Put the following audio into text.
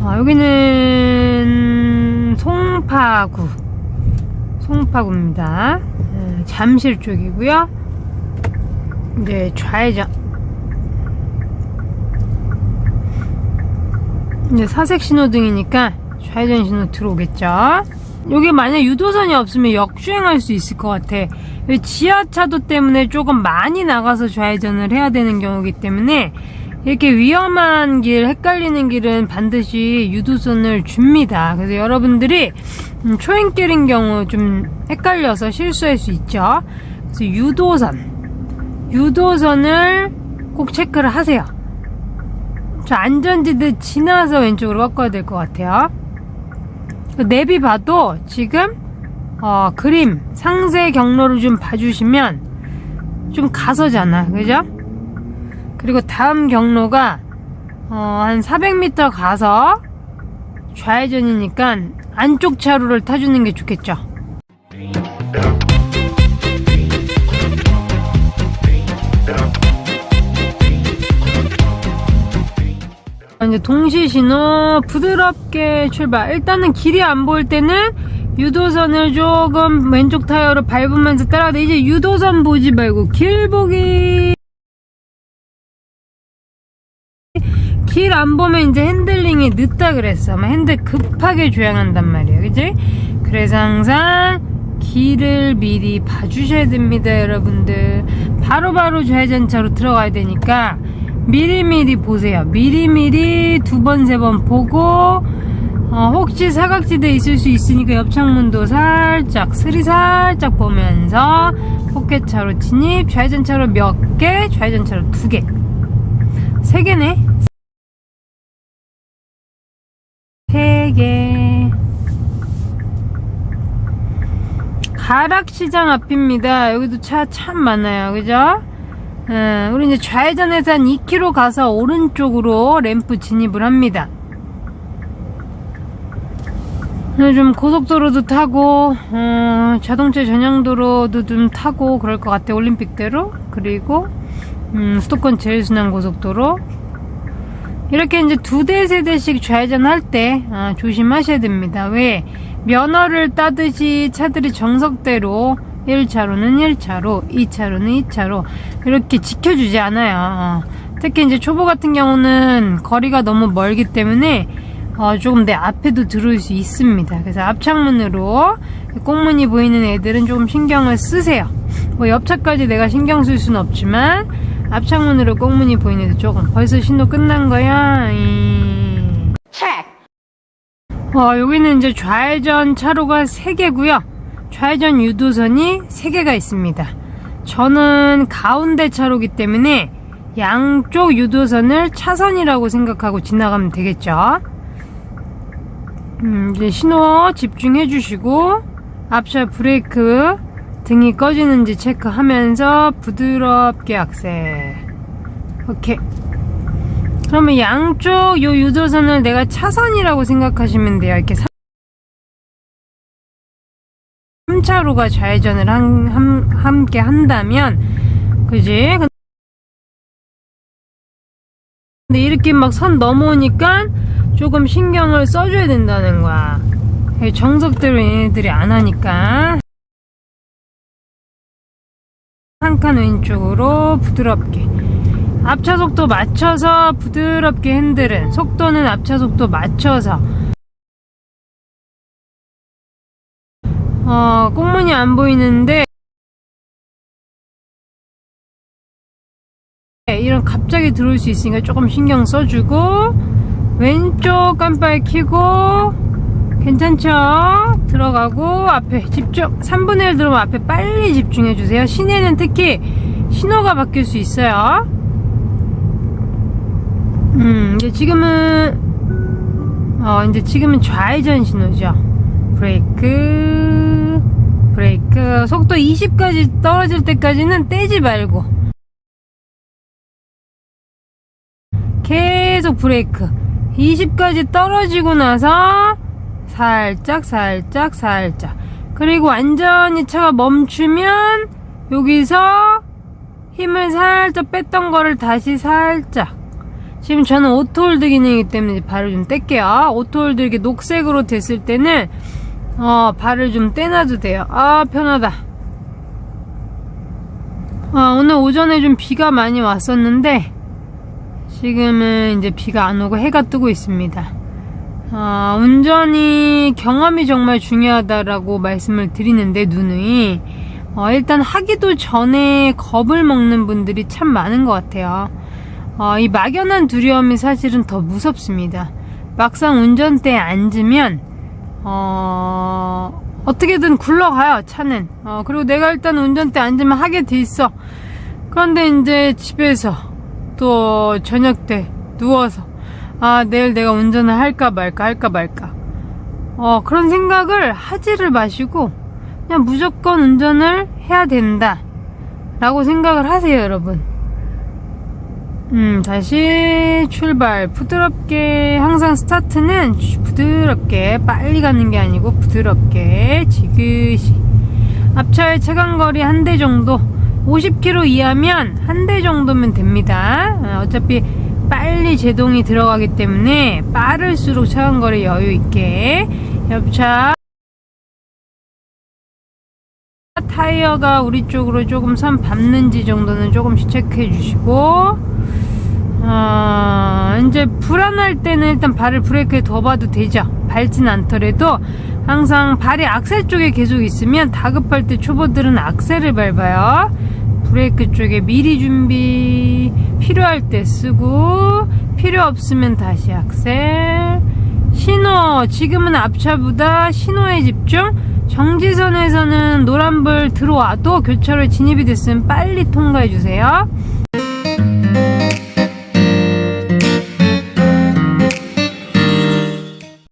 어, 여기는 송파구. 송파구입니다. 예, 잠실 쪽이고요. 이제 좌회전. 이제 사색 신호등이니까 좌회전 신호 들어오겠죠. 여기 만약 유도선이 없으면 역주행할 수 있을 것 같아. 왜 지하차도 때문에 조금 많이 나가서 좌회전을 해야 되는 경우이기 때문에 이렇게 위험한 길, 헷갈리는 길은 반드시 유도선을 줍니다. 그래서 여러분들이 음, 초행길인 경우 좀 헷갈려서 실수할 수 있죠. 그래서 유도선, 유도선을 꼭 체크를 하세요. 저 안전지대 지나서 왼쪽으로 바꿔야 될 것 같아요. 그 내비 봐도 지금 어, 그림 상세 경로를 좀 봐주시면 좀 가서잖아, 그죠? 그리고 다음 경로가 어, 한 400m 가서 좌회전이니까 안쪽 차로를 타주는 게 좋겠죠. 이제 동시 신호 부드럽게 출발. 일단은 길이 안 보일 때는 유도선을 조금 왼쪽 타이어로 밟으면서 따라가다 이제 유도선 보지 말고 길 보기. 안 보면 이제 핸들링이 늦다 그랬어. 막 핸들 급하게 조향한단 말이야. 그지? 그래서 항상 길을 미리 봐주셔야 됩니다, 여러분들. 바로바로 좌회전차로 들어가야 되니까 미리미리 보세요. 미리미리 두 번, 세 번 보고, 어, 혹시 사각지대 있을 수 있으니까 옆 창문도 살짝, 스리 살짝 보면서 포켓차로 진입, 좌회전차로 몇 개, 좌회전차로 두 개. 세 개네. 세 개. 가락시장 앞입니다. 여기도 차 참 많아요. 그죠? 예, 우리 이제 좌회전해서 한 2km 가서 오른쪽으로 램프 진입을 합니다. 요즘 고속도로도 타고, 어, 자동차 전용도로도 좀 타고 그럴 것 같아. 올림픽대로. 그리고, 음, 수도권 제일순환 고속도로. 이렇게 이제 두 대, 세 대씩 좌회전할 때, 아, 조심하셔야 됩니다. 왜? 면허를 따듯이 차들이 정석대로 1차로는 1차로, 2차로는 2차로, 이렇게 지켜주지 않아요. 어. 특히 이제 초보 같은 경우는 거리가 너무 멀기 때문에, 어, 조금 내 앞에도 들어올 수 있습니다. 그래서 앞창문으로 꽁무니 보이는 애들은 조금 신경을 쓰세요. 뭐 옆차까지 내가 신경 쓸 수는 없지만, 앞창문으로 꽁무니 보이는 애들 조금. 벌써 신호 끝난 거야? 이... 어, 여기는 이제 좌회전 차로가 3개고요. 좌회전 유도선이 3개가 있습니다. 저는 가운데 차로기 때문에 양쪽 유도선을 차선이라고 생각하고 지나가면 되겠죠. 음, 이제 신호 집중해 주시고 앞차 브레이크 등이 꺼지는지 체크하면서 부드럽게 악셀. 오케이. 그러면 양쪽 요 유도선을 내가 차선이라고 생각하시면 돼요. 이렇게 3차로가 좌회전을 한, 함, 함께 한다면, 그지? 근데 이렇게 막 선 넘어오니까 조금 신경을 써줘야 된다는 거야. 정석대로 얘네들이 안 하니까. 한 칸 왼쪽으로 부드럽게. 앞차 속도 맞춰서 부드럽게 핸들은 속도는 앞차 속도 맞춰서 어, 꽁무니 안 보이는데 이런 갑자기 들어올 수 있으니까 조금 신경 써주고 왼쪽 깜빡이 켜고 괜찮죠? 들어가고 앞에 집중 3분의 1 들어오면 앞에 빨리 집중해 주세요. 시내는 특히 신호가 바뀔 수 있어요. 음 이제 지금은 어 이제 지금은 좌회전 신호죠. 브레이크 브레이크. 속도 20까지 떨어질 때까지는 떼지 말고. 계속 브레이크. 20까지 떨어지고 나서 살짝 살짝 살짝 그리고 완전히 차가 멈추면 여기서 힘을 살짝 뺐던 거를 다시 살짝 지금 저는 오토홀드 기능이기 때문에 발을 좀 뗄게요. 오토홀드 이렇게 녹색으로 됐을 때는 어, 발을 좀 떼놔도 돼요. 아, 편하다. 아, 오늘 오전에 좀 비가 많이 왔었는데, 지금은 이제 비가 안 오고 해가 뜨고 있습니다. 아, 운전이 경험이 정말 중요하다라고 말씀을 드리는데, 누누이. 어, 일단 하기도 전에 겁을 먹는 분들이 참 많은 것 같아요. 어, 이 막연한 두려움이 사실은 더 무섭습니다. 막상 운전대에 앉으면, 어, 어떻게든 굴러가요, 차는. 어, 그리고 내가 일단 운전대 앉으면 하게 돼 있어. 그런데 이제 집에서 또 저녁 때 누워서, 아, 내일 내가 운전을 할까 말까, 할까 말까. 어, 그런 생각을 하지를 마시고, 그냥 무조건 운전을 해야 된다. 라고 생각을 하세요, 여러분. 음, 다시 출발. 부드럽게, 항상 스타트는 부드럽게, 빨리 가는 게 아니고 부드럽게, 지그시. 앞차의 체감거리 한 대 정도, 50km 이하면 한 대 정도면 됩니다. 어, 어차피 빨리 제동이 들어가기 때문에 빠를수록 체감거리 여유 있게. 옆차 타이어가 우리 쪽으로 조금 선 밟는지 정도는 조금씩 체크해 주시고 어, 이제 불안할 때는 일단 발을 브레이크에 둬봐도 되죠. 밟진 않더라도 항상 발이 악셀 쪽에 계속 있으면 다급할 때 초보들은 악셀을 밟아요. 브레이크 쪽에 미리 준비 필요할 때 쓰고 필요 없으면 다시 악셀. 신호 지금은 앞차보다 신호에 집중. 정지선에서는 노란불 들어와도 교차로에 진입이 됐으면 빨리 통과해 주세요